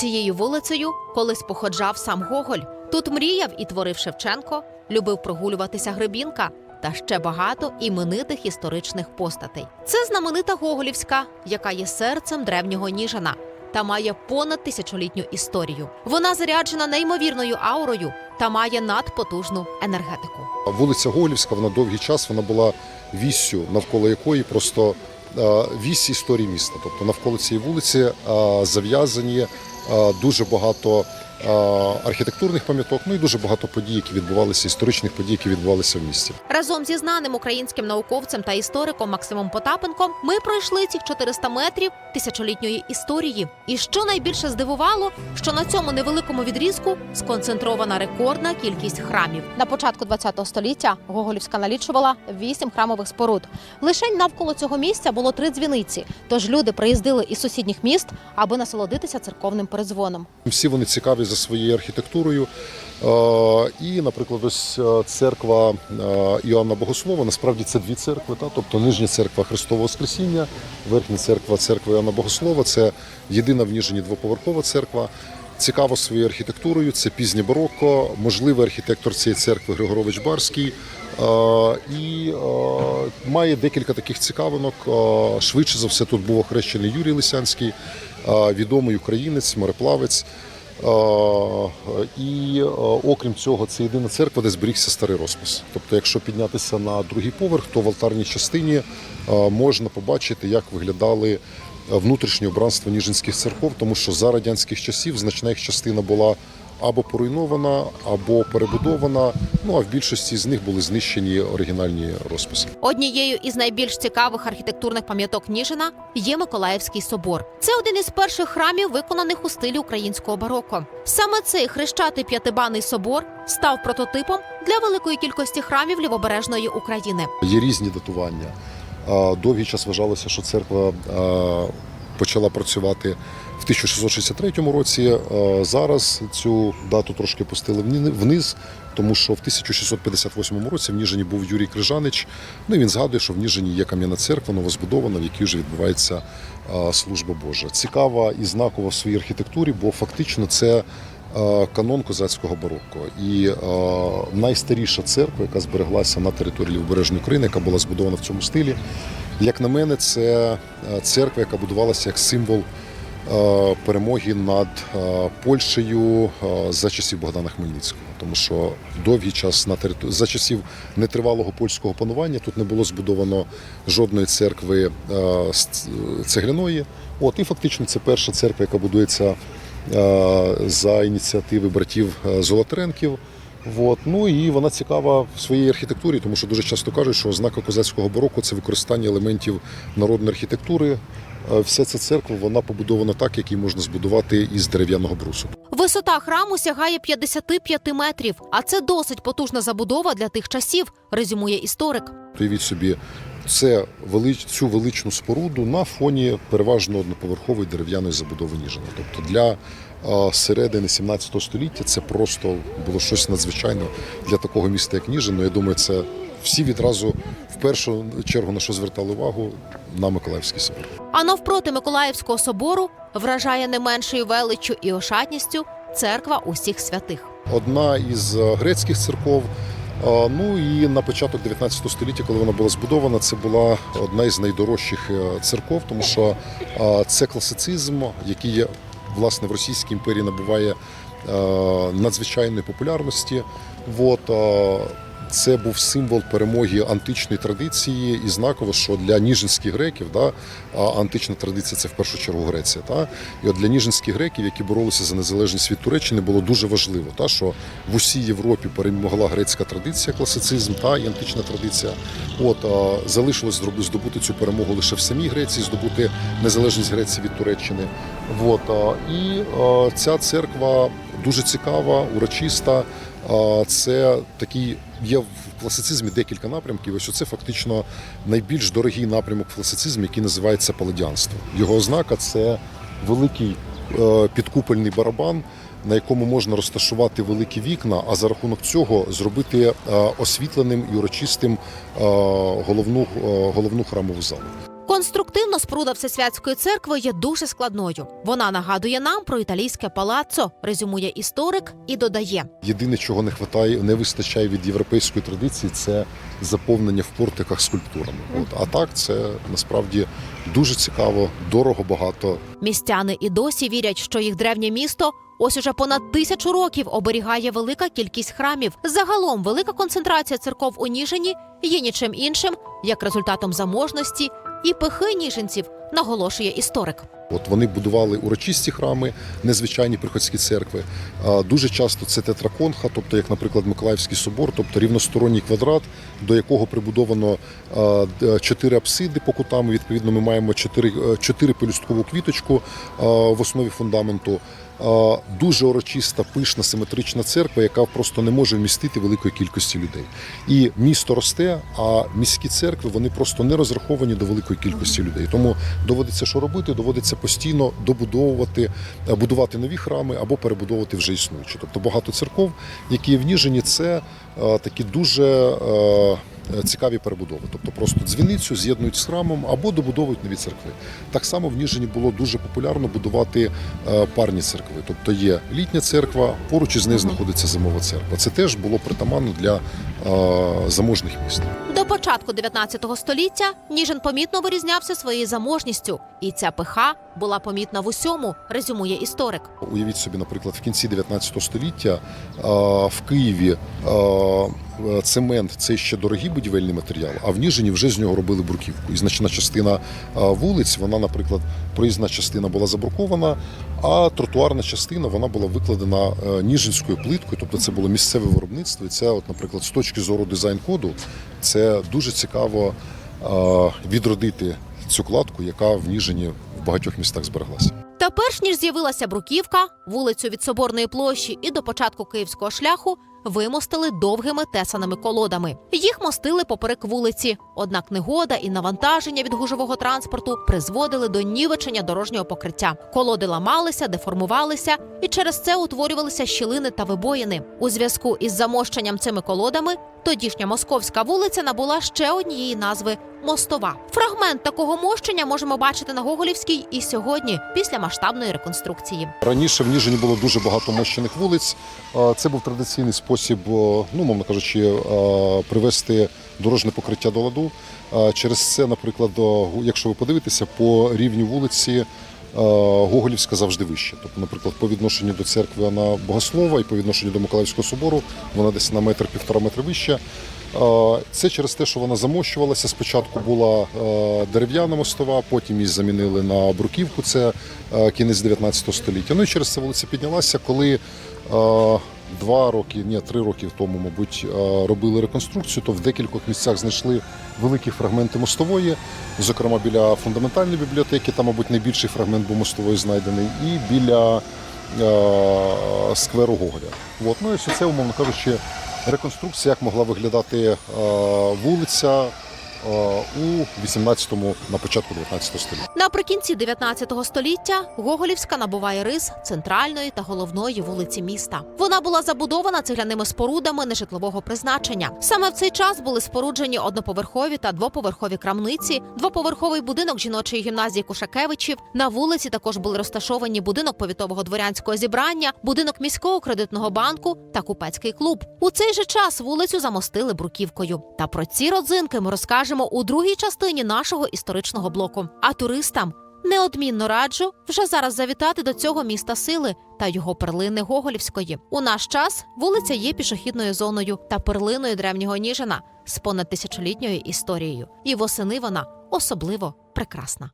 Цією вулицею колись походжав сам Гоголь. Тут мріяв і творив Шевченко, любив прогулюватися Гребінка та ще багато іменитих історичних постатей. Це знаменита Гоголівська, яка є серцем древнього Ніжина та має понад тисячолітню історію. Вона заряджена неймовірною аурою та має надпотужну енергетику. Вулиця Голівська, вона довгий час вона була віссю, навколо якої просто е, вісь історії міста. Тобто навколо цієї вулиці е, зав'язані дуже багато е, архітектурних пам'яток, ну і дуже багато подій, які відбувалися, історичних подій, які відбувалися в місті. Разом зі знаним українським науковцем та істориком Максимом Потапенком ми пройшли цих 400 метрів тисячолітньої історії. І що найбільше здивувало, що на цьому невеликому відрізку сконцентрована рекордна кількість храмів. На початку ХХ століття Гоголівська налічувала вісім храмових споруд. Лише навколо цього місця було три дзвіниці. Тож люди приїздили із сусідніх міст, аби насолодитися церковним передзвоном. Всі вони цікаві за своєю архітектурою. Е, І, наприклад, ось е, церква е, Іоанна Богослова. Насправді це дві церкви. Та? Тобто нижня церква Христового Воскресіння, верхня церква церкви Іоанна Богослова. Це єдина в Ніжині двоповерхова церква. Цікава своєю архітектурою, це пізнє барокко, можливий архітектор цієї церкви Григорович Барський. І має декілька таких цікавинок. Швидше за все, тут був охрещений Юрій Лисянський, відомий українець, мореплавець. Е, І е, окрім цього, це єдина церква, де зберігся старий розпис. Тобто, якщо піднятися на другий поверх, то в алтарній частині е, можна побачити, як виглядали внутрішні убранство Ніжинських церков, тому що за радянських часів значна їх частина була або поруйнована, або перебудована. Ну а в більшості з них були знищені оригінальні розписи. Однією із найбільш цікавих архітектурних пам'яток Ніжина є Миколаївський собор. Це один із перших храмів, виконаних у стилі українського бароко. Саме цей хрещатий п'ятибаний собор став прототипом для великої кількості храмів лівобережної України. Є різні датування. Довгий час вважалося, що церква почала працювати 1663 році. Зараз цю дату трошки пустили вниз, тому що в 1658 році в Ніжині був Юрій Крижанич. Ну і він згадує, що в Ніжині є кам'яна церква, новозбудована, в якій вже відбувається служба Божа. Цікава і знакова в своїй архітектурі, бо фактично це е, канон козацького барокко. І е, найстаріша церква, яка збереглася на території Лівобережної України, яка була збудована в цьому стилі. Як на мене, це е, церква, яка будувалася як символ е, перемоги над е, Польщею е, за часів Богдана Хмельницького. Тому що довгий час на території за часів нетривалого польського панування тут не було збудовано жодної церкви е, цегляної. От і фактично це перша церква, яка будується е, за ініціативи братів е, Золотаренків. От. Ну і вона цікава в своїй архітектурі, тому що дуже часто кажуть, що ознака козацького бароко це використання елементів народної архітектури. Е, Вся ця церква вона побудована так, як її можна збудувати із дерев'яного брусу. Висота храму сягає 55 метрів, а це досить потужна забудова для тих часів, резюмує історик. Уявіть собі, це велич, цю величну споруду на фоні переважно одноповерхової дерев'яної забудови Ніжина. Тобто для е, середини 17 століття це просто було щось надзвичайне для такого міста, як Ніжин. Ну, я думаю, це всі відразу в першу чергу на що звертали увагу на Миколаївський собор. А навпроти Миколаївського собору вражає не меншою величчю і ошатністю церква усіх святих. одна із е, грецьких церков. Ну і на початок 19 століття, коли вона була збудована, це була одна із найдорожчих е, церков, тому що це класицизм, який власне в Російській імперії набуває е, надзвичайної популярності. От, це був символ перемоги античної традиції, і знаково, що для ніжинських греків, да, антична традиція це в першу чергу Греція. Та, і от для ніжинських греків, які боролися за незалежність від Туреччини, було дуже важливо, та, що в усій Європі перемогла грецька традиція, класицизм та і антична традиція. От а, залишилось здобути цю перемогу лише в самій Греції, здобути незалежність Греції від Туреччини. От, а, і а, ця церква дуже цікава, урочиста. Це такий є в класицизмі декілька напрямків. Ось це фактично найбільш дорогий напрямок в який називається паладіанство. Його ознака це великий е, підкупольний барабан, на якому можна розташувати великі вікна, а за рахунок цього зробити е, освітленим і урочистим е, головну, головну храмову залу. Безумовно, споруда Всесвятської церкви є дуже складною. Вона нагадує нам про італійське палаццо, резюмує історик і додає. Єдине, чого не вистачає, не вистачає від європейської традиції, це заповнення в портиках скульптурами. От а так це насправді дуже цікаво, дорого, багато. Містяни і досі вірять, що їх древнє місто ось уже понад тисячу років оберігає велика кількість храмів. Загалом велика концентрація церков у Ніжині є нічим іншим, як результатом заможності і пихи ніжинців, наголошує історик. От вони будували урочисті храми, незвичайні приходські церкви. Дуже часто це тетраконха, тобто, як, наприклад, Миколаївський собор, тобто рівносторонній квадрат, до якого прибудовано чотири апсиди по кутам. Відповідно, ми маємо чотири, е, чотири пелюсткову квіточку в основі фундаменту. Дуже урочиста, пишна, симетрична церква, яка просто не може вмістити великої кількості людей. І місто росте, а міські церкви вони просто не розраховані до великої кількості людей. Тому доводиться що робити? Доводиться постійно добудовувати, е, будувати нові храми або перебудовувати вже існуючі. Тобто багато церков, які є в Ніжині, це е, такі дуже е, цікаві перебудови. Тобто просто дзвіницю з'єднують з храмом або добудовують нові церкви. Так само в Ніжині було дуже популярно будувати е, парні церкви. Тобто є літня церква, поруч із нею знаходиться зимова церква. Це теж було притаманно для е, заможних міст. До початку 19 століття Ніжин помітно вирізнявся своєю заможністю, і ця пиха була помітна в усьому, резюмує історик. Уявіть собі, наприклад, в кінці 19 століття в Києві цемент це ще дорогий будівельний матеріал, а в Ніжині вже з нього робили бруківку. І значна частина вулиць, вона, наприклад, проїзна частина була забрукована, а тротуарна частина вона була викладена е, ніжинською плиткою, тобто це було місцеве виробництво. І це, от, наприклад, з точки зору дизайн-коду, це дуже цікаво відродити цю кладку, яка в Ніжині в багатьох містах збереглася. Та перш ніж з'явилася бруківка, вулицю від Соборної площі і до початку київського шляху вимостили довгими тесаними колодами. Їх мостили поперек вулиці. Однак негода і навантаження від гужового транспорту призводили до нівечення дорожнього покриття. Колоди ламалися, деформувалися, і через це утворювалися щілини та вибоїни. У зв'язку із замощенням цими колодами тодішня московська вулиця набула ще однієї назви Мостова. Фрагмент такого мощення можемо бачити на Гоголівській і сьогодні, після масштабної реконструкції. Раніше в Ніжині було дуже багато мощених вулиць. Це був традиційний спосіб, ну мовно кажучи, привести дорожне покриття до ладу. Через це, наприклад, якщо ви подивитеся, по рівню вулиці Гоголівська завжди вища. Тобто, наприклад, по відношенню до церкви вона Богослова і по відношенню до Миколаївського собору вона десь на метр півтора метри вища. Це через те, що вона замощувалася. Спочатку була е, дерев'яна мостова, потім її замінили на бруківку. Це е, кінець 19 століття. Ну і через це вулиця піднялася, коли е, два роки, ні, три роки тому, мабуть, е, робили реконструкцію, то в декількох місцях знайшли великі фрагменти мостової, зокрема біля фундаментальної бібліотеки, там, мабуть, найбільший фрагмент був мостової знайдений, і біля е, скверу Гоголя. От, ну і все це, умовно кажучи, реконструкція, як могла виглядати е, вулиця у 18-му, на початку 19 століття. Наприкінці 19 століття Гоголівська набуває рис центральної та головної вулиці міста. Вона була забудована цегляними спорудами нежитлового призначення. Саме в цей час були споруджені одноповерхові та двоповерхові крамниці, двоповерховий будинок жіночої гімназії Кушакевичів. На вулиці також були розташовані будинок повітового дворянського зібрання, будинок міського кредитного банку та купецький клуб. У цей же час вулицю замостили бруківкою. Та про ці родзинки ми розкажемо у другій частині нашого історичного блоку. А туристам неодмінно раджу вже зараз завітати до цього міста сили та його перлини Гоголівської. У наш час вулиця є пішохідною зоною та перлиною древнього Ніжина з понад тисячолітньою історією. І восени вона особливо прекрасна.